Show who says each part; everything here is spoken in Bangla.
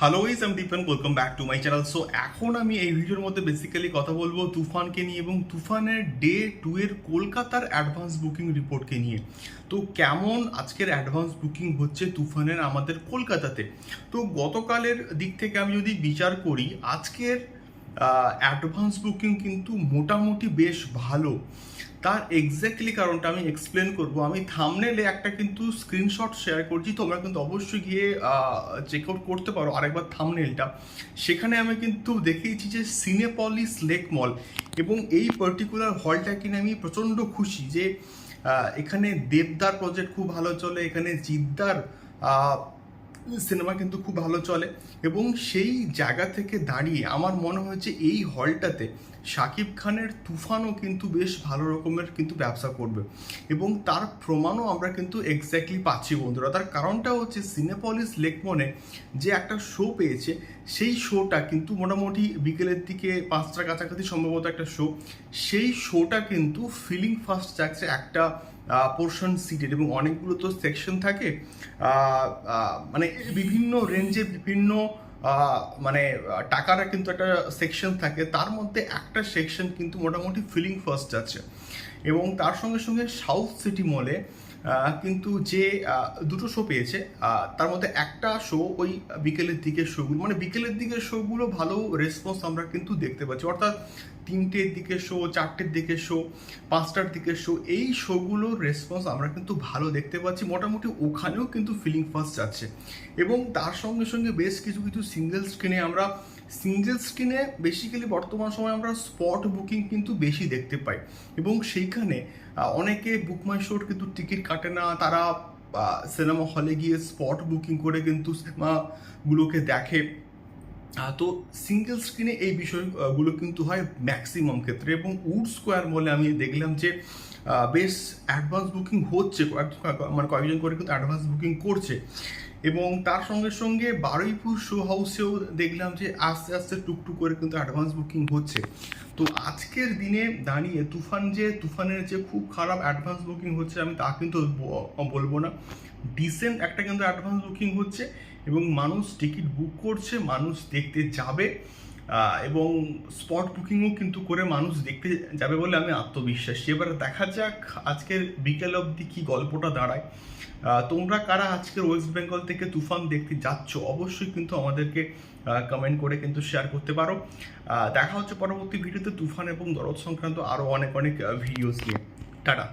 Speaker 1: Hello is M Dipan welcome back to my channel so এখন আমি এই ভিডিওর মধ্যে বেসিক্যালি কথা বলব তুফানকে নিয়ে এবং তুফানের ডে টু এর কলকাতার অ্যাডভান্স বুকিং রিপোর্টকে নিয়ে। তো কেমন আজকের অ্যাডভান্স বুকিং হচ্ছে তুফানের আমাদের কলকাতাতে? তো গতকালের দিক থেকে আমি যদি বিচার করি, আজকের অ্যাডভান্স বুকিং কিন্তু মোটামুটি বেশ ভালো। তার এক্স্যাক্টলি কারণটা আমি এক্সপ্লেন করব। আমি থামনেলে একটা কিন্তু স্ক্রিনশট শেয়ার করছি। তোমরা কিন্তু অবশ্যই গিয়ে চেক আউট করতে পারো আরেকবার থামনেলটা সেখানে আমি কিন্তু দেখিয়েছি যে সিনেপলিস লেক মল এবং এই পার্টিকুলার হলটা কিনে আমি প্রচণ্ড খুশি যে এখানে দেবদার প্রজেক্ট খুব ভালো চলে। এখানে জিদ্দার সিনেমা কিন্তু খুব ভালো চলে এবং সেই জায়গা থেকে দাঁড়িয়ে আমার মনে হয়েছে এই হলটাতে শাকিব খানের তুফানও কিন্তু বেশ ভালো রকমের কিন্তু ব্যবসা করবে এবং তার প্রমাণও আমরা কিন্তু এক্স্যাক্টলি পাচ্ছি বন্ধুরা। তার কারণটা হচ্ছে সিনেপলিস লেকমনে যে একটা শো পেয়েছে, সেই শোটা কিন্তু মোটামুটি বিকেলের দিকে পাঁচটার কাছাকাছি সম্ভবত একটা শো সেই শোটা কিন্তু ফিলিং ফার্স্ট যাচ্ছে একটা পোর্শন সিটেড এবং অনেকগুলো তো সেকশন থাকে। মানে বিভিন্ন রেঞ্জে বিভিন্ন মানে টাকার কিন্তু একটা সেকশন থাকে। তার মধ্যে একটা সেকশন কিন্তু মোটামুটি ফিলিং ফার্স্ট আছে এবং তার সঙ্গে সঙ্গে সাউথ সিটি মলে কিন্তু যে দুটো শো পেয়েছে তার মধ্যে একটা শো ওই বিকেলের দিকের শোগুলো মানে বিকেলের দিকের শোগুলো ভালো রেসপন্স আমরা কিন্তু দেখতে পাচ্ছি। অর্থাৎ তিনটের দিকের শো চারটের দিকের শো পাঁচটার দিকের শো এই শোগুলোর রেসপন্স আমরা কিন্তু ভালো দেখতে পাচ্ছি। মোটামুটি ওখানেও কিন্তু ফিলিং ফার্স্ট যাচ্ছে। এবং তার সঙ্গে সঙ্গে বেশ কিছু কিছু সিঙ্গেল স্ক্রিনে আমরা সিঙ্গেল স্ক্রিনে বেসিক্যালি বর্তমান সময় আমরা স্পট বুকিং কিন্তু বেশি দেখতে পাই। এবং সেইখানে অনেকে বুক মাই শোর কিন্তু টিকিট কাটে না, তারা সিনেমা হলে গিয়ে স্পট বুকিং করে কিন্তু সিনেমাগুলোকে দেখে। তো সিঙ্গেল স্ক্রিনে এই বিষয়গুলো কিন্তু হয় ম্যাক্সিমাম ক্ষেত্রে। এবং উড স্কোয়ার বলে আমি দেখলাম যে বেশ অ্যাডভান্স বুকিং হচ্ছে। মানে কয়েকজন করে কিন্তু অ্যাডভান্স বুকিং করছে। এবং তার সঙ্গে সঙ্গে বারুইপুর শো হাউসেও দেখলাম যে আস্তে আস্তে টুকটুক করে কিন্তু অ্যাডভান্স বুকিং হচ্ছে। তো আজকের দিনে দাঁড়িয়ে তুফান যে, তুফানের যে খুব খারাপ অ্যাডভান্স বুকিং হচ্ছে, আমি তা কিন্তু বলব না। ডিসেন্ট একটা কিন্তু অ্যাডভান্স বুকিং হচ্ছে এবং মানুষ টিকিট বুক করছে, মানুষ দেখতে যাবে। এবং স্পট বুকিংও কিন্তু করে মানুষ দেখতে যাবে বলে আমি আত্মবিশ্বাসী। এবার দেখা যাক আজকের বিকেল অবধি কি গল্পটা দাঁড়ায়। তোমরা কারা আজকের ওয়েস্ট বেঙ্গল থেকে তুফান দেখতে যাচ্ছ, অবশ্যই কিন্তু আমাদেরকে কমেন্ট করে কিন্তু শেয়ার করতে পারো। দেখা হচ্ছে পরবর্তী ভিডিওতে তুফান এবং দরদ সংক্রান্ত আরও অনেক অনেক ভিডিওস নিয়ে। টাটা।